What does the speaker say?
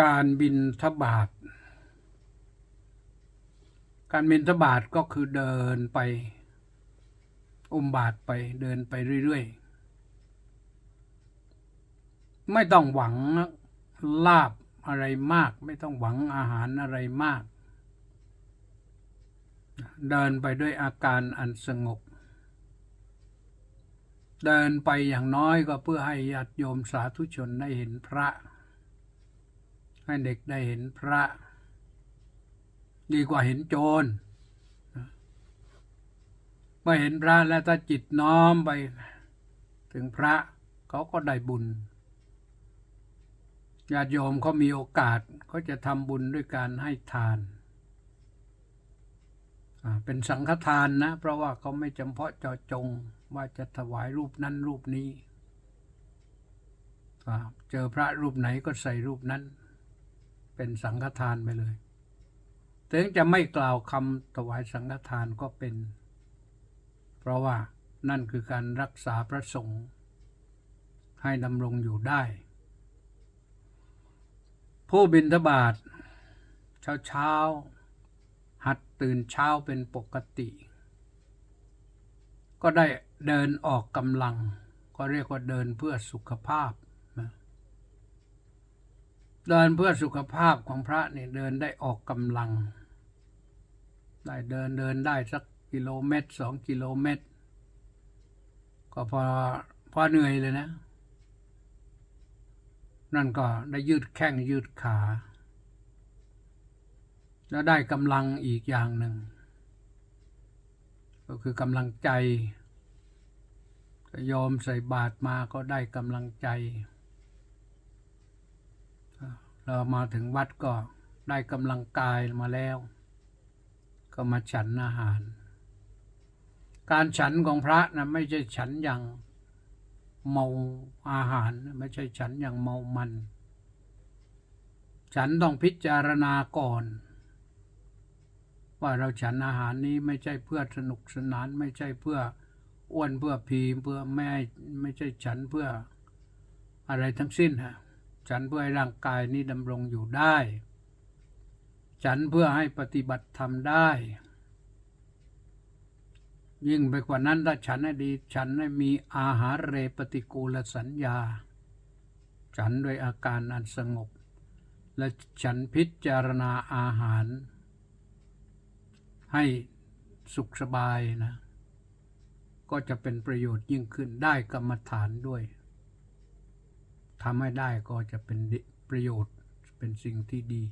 การบินทบาท การบินทบาทก็คือเดินไปอุมบาทไปเดินไปเรื่อยๆ ไม่ต้องหวังลาบอะไรมาก ไม่ต้องหวังอาหารอะไรมาก เดินไปด้วยอาการอันสงบ เดินไปอย่างน้อยก็เพื่อให้ญาติโยมสาธุชนได้เห็นพระ ให้เด็กได้เห็นพระ ดีกว่าเห็นโจรเมื่อเห็นพระแล้วถ้าจิตน้อมไป ถึงพระเขาก็ได้บุญญาติโยมเขามีโอกาสเขาจะทำบุญด้วยการให้ทาน เป็นสังฆทานนะ เพราะว่าเขาไม่จำเพาะเจาะจงว่าจะถวายรูปนั้นรูปนี้ เจอพระรูปไหนก็ใส่รูปนั้น เป็นสังฆทานไปเลย ถึงจะไม่กล่าวคำถวายสังฆทานก็เป็น เพราะว่านั่นคือการรักษาพระสงฆ์ให้ดำรงอยู่ได้ ผู้บินทบาทเช้าเช้าๆหัดตื่นเช้าเป็นปกติ ก็ได้เดินออกกำลัง ก็เรียกว่าเดินเพื่อสุขภาพ เดินเพื่อสุขภาพของพระเนี่ยเดินได้ออกกำลัง ได้เดินเดินได้สักกิโลเมตรสองกิโลเมตร ก็พอพอเหนื่อยเลยนะ นั่นก็ได้ยืดแข้งยืดขา แล้วได้กำลังอีกอย่างหนึ่ง ก็คือกำลังใจยอมใส่บาตรมาก็ได้กำลังใจ เรามาถึงวัดก็ได้กำลังกายมาแล้ว ก็มาฉันอาหารการฉันของพระนะไม่ใช่ฉันอย่างเมาอาหาร ไม่ใช่ฉันอย่างเมามัน ฉันต้องพิจารณาก่อน ว่าเราฉันอาหารนี้ไม่ใช่เพื่อสนุกสนาน ไม่ใช่เพื่ออ้วนเพื่อพีเพื่อไม่ไม่ใช่ฉันเพื่ออะไรทั้งสิ้นฮะ ฉันเพื่อให้ร่างกายนี้ดำรงอยู่ได้ ฉันเพื่อให้ปฏิบัติธรรมได้ ยิ่งไปกว่านั้นถ้าฉันให้ดี ฉันให้มีอาหารเรปฏิกูลสัญญา ฉันด้วยอาการอันสงบ และฉันพิจารณาอาหาร ให้สุขสบายนะ ก็จะเป็นประโยชน์ยิ่งขึ้นได้กรรมฐานด้วย ทำให้ได้ก็จะเป็นประโยชน์เป็นสิ่งที่ดี